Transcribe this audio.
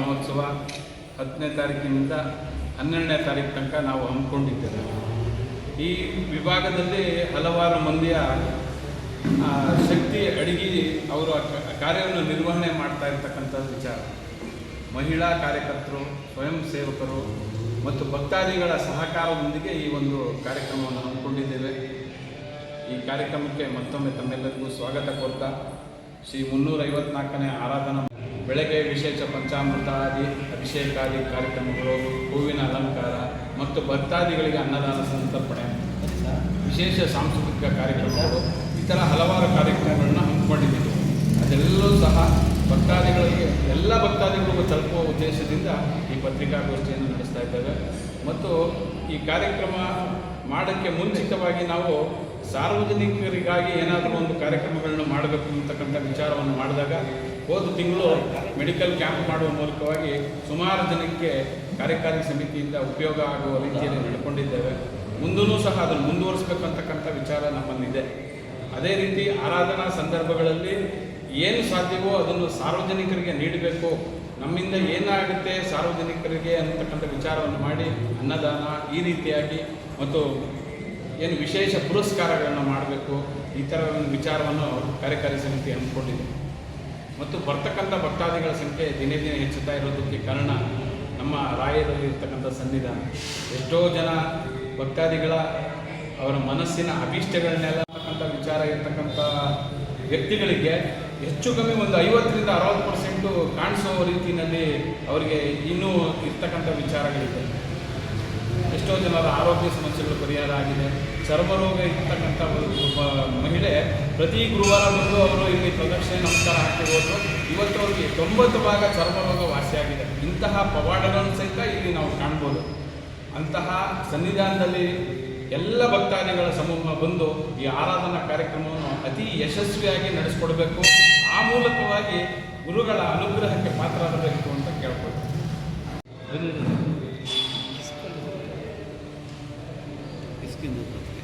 ಮಹೋತ್ಸವ ಹತ್ತನೇ ತಾರೀಕಿನಿಂದ ಹನ್ನೆರಡನೇ ತಾರೀಕು ತನಕ ನಾವು ಹಮ್ಮಿಕೊಂಡಿದ್ದೇವೆ. ಈ ವಿಭಾಗದಲ್ಲಿ ಹಲವಾರು ಮಂದಿಯ ಶಕ್ತಿ, ಅಡಿಗೆ ಅವರು ಕಾರ್ಯವನ್ನು ನಿರ್ವಹಣೆ ಮಾಡ್ತಾ ಇರ್ತಕ್ಕಂಥ ವಿಚಾರ. ಮಹಿಳಾ ಕಾರ್ಯಕರ್ತರು, ಸ್ವಯಂ ಸೇವಕರು ಮತ್ತು ಭಕ್ತಾದಿಗಳ ಸಹಕಾರದೊಂದಿಗೆ ಈ ಒಂದು ಕಾರ್ಯಕ್ರಮವನ್ನು ಹಮ್ಮಿಕೊಂಡಿದ್ದೇವೆ. ಈ ಕಾರ್ಯಕ್ರಮಕ್ಕೆ ಮತ್ತೊಮ್ಮೆ ತಮ್ಮೆಲ್ಲರಿಗೂ ಸ್ವಾಗತ ಕೋರ್ತಾ. ಶ್ರೀ ಮುನ್ನೂರ ಐವತ್ನಾಲ್ಕನೇ ಆರಾಧನಾ ಬೆಳಗ್ಗೆ ವಿಶೇಷ ಪಂಚಾಮೃತಾದಿ ಅಭಿಷೇಕಾದಿ ಕಾರ್ಯಕ್ರಮಗಳು, ಹೂವಿನ ಅಲಂಕಾರ ಮತ್ತು ಭಕ್ತಾದಿಗಳಿಗೆ ಅನ್ನದಾನ ಸಂತರ್ಪಣೆ ವಿಶೇಷ ಸಾಂಸ್ಕೃತಿಕ ಕಾರ್ಯಕ್ರಮಗಳು ಈ ಥರ ಹಲವಾರು ಕಾರ್ಯಕ್ರಮಗಳನ್ನು ಹಮ್ಮಿಕೊಂಡಿದ್ದೀವಿ. ಅದೆಲ್ಲವೂ ಸಹ ಭಕ್ತಾದಿಗಳಿಗೆ, ಎಲ್ಲ ಭಕ್ತಾದಿಗಳಿಗೂ ತಲುಪುವ ಉದ್ದೇಶದಿಂದ ಈ ಪತ್ರಿಕಾಗೋಷ್ಠಿಯನ್ನು ನಡೆಸ್ತಾ ಇದ್ದೇವೆ. ಮತ್ತು ಈ ಕಾರ್ಯಕ್ರಮ ಮಾಡೋಕ್ಕೆ ಮುಂಚಿತವಾಗಿ ನಾವು ಸಾರ್ವಜನಿಕರಿಗಾಗಿ ಏನಾದರೂ ಒಂದು ಕಾರ್ಯಕ್ರಮಗಳನ್ನು ಮಾಡಬೇಕು ಅಂತಕ್ಕಂಥ ವಿಚಾರವನ್ನು ಮಾಡಿದಾಗ ಹೋದ ತಿಂಗಳು ಮೆಡಿಕಲ್ ಕ್ಯಾಂಪ್ ಮಾಡುವ ಮೂಲಕವಾಗಿ ಸುಮಾರು ಜನಕ್ಕೆ ಕಾರ್ಯಕಾರಿ ಸಮಿತಿಯಿಂದ ಉಪಯೋಗ ಆಗುವ ರೀತಿಯಲ್ಲಿ ನಡ್ಕೊಂಡಿದ್ದೇವೆ. ಮುಂದೂ ಸಹ ಅದನ್ನು ಮುಂದುವರಿಸಬೇಕಂತಕ್ಕಂಥ ವಿಚಾರ ನಮ್ಮಲ್ಲಿದೆ. ಅದೇ ರೀತಿ ಆರಾಧನಾ ಸಂದರ್ಭಗಳಲ್ಲಿ ಏನು ಸಾಧ್ಯವೋ ಅದನ್ನು ಸಾರ್ವಜನಿಕರಿಗೆ ನೀಡಬೇಕು. ನಮ್ಮಿಂದ ಏನಾಗುತ್ತೆ ಸಾರ್ವಜನಿಕರಿಗೆ ಅಂತಕ್ಕಂಥ ವಿಚಾರವನ್ನು ಮಾಡಿ ಅನ್ನದಾನ ಈ ರೀತಿಯಾಗಿ ಮತ್ತು ಏನು ವಿಶೇಷ ಪುರಸ್ಕಾರಗಳನ್ನು ಮಾಡಬೇಕು ಈ ಥರ ಒಂದು ವಿಚಾರವನ್ನು ಕಾರ್ಯಕಾರಿ ಸಮಿತಿ ಹಮ್ಮಿಕೊಂಡಿದೆ. ಮತ್ತು ಬರ್ತಕ್ಕಂಥ ಭಕ್ತಾದಿಗಳ ಸಂಖ್ಯೆ ದಿನೇ ದಿನೇ ಹೆಚ್ಚುತ್ತಾ ಇರೋದಕ್ಕೆ ಕಾರಣ ನಮ್ಮ ರಾಯರಲ್ಲಿ ಇರ್ತಕ್ಕಂಥ ಸನ್ನಿಧಾನ. ಎಷ್ಟೋ ಜನ ಭಕ್ತಾದಿಗಳ ಅವರ ಮನಸ್ಸಿನ ಅಭೀಷ್ಟಗಳನ್ನೆಲ್ಲ ಇರ್ತಕ್ಕಂಥ ವಿಚಾರ ಇರ್ತಕ್ಕಂಥ ವ್ಯಕ್ತಿಗಳಿಗೆ ಹೆಚ್ಚು ಕಮ್ಮಿ ಒಂದು ಐವತ್ತರಿಂದ ಅರವತ್ತು ಪರ್ಸೆಂಟು ಕಾಣಿಸೋ ರೀತಿಯಲ್ಲಿ ಅವರಿಗೆ ಇನ್ನೂ ಇರ್ತಕ್ಕಂಥ ವಿಚಾರಗಳಿದೆ. ಎಷ್ಟೋ ಜನರ ಆರೋಗ್ಯ ಸಮಸ್ಯೆಗಳು ಪರಿಹಾರ ಆಗಿದೆ. ಚರ್ಮರೋಗ ಇರ್ತಕ್ಕಂಥ ಒಬ್ಬ ಮಹಿಳೆ ಪ್ರತಿ ಗುರುವಾರ ಬಂದು ಅವರು ಇಲ್ಲಿ ಪ್ರದಕ್ಷಿಣೆ ನಮಸ್ಕಾರ ಹಾಕಿ ಹೋದ್ರು. ಇವತ್ತು ಅವರಿಗೆ ತೊಂಬತ್ತು ಭಾಗ ಚರ್ಮರೋಗ ವಾಸಿಯಾಗಿದೆ ಇಂತಹ ಪವಾಡಗಳನ್ನು ಸಹಿತ ಇಲ್ಲಿ ನಾವು ಕಾಣ್ಬೋದು. ಅಂತಹ ಸನ್ನಿಧಾನದಲ್ಲಿ ಎಲ್ಲ ಭಕ್ತಾದಿಗಳ ಸಮೂಹ ಬಂದು ಈ ಆರಾಧನಾ ಕಾರ್ಯಕ್ರಮವನ್ನು ಅತಿ ಯಶಸ್ವಿಯಾಗಿ ನಡೆಸ್ಕೊಡ್ಬೇಕು. ಆ ಮೂಲಕವಾಗಿ ಗುರುಗಳ ಅನುಗ್ರಹಕ್ಕೆ ಪಾತ್ರರಬೇಕು ಅಂತ esquina.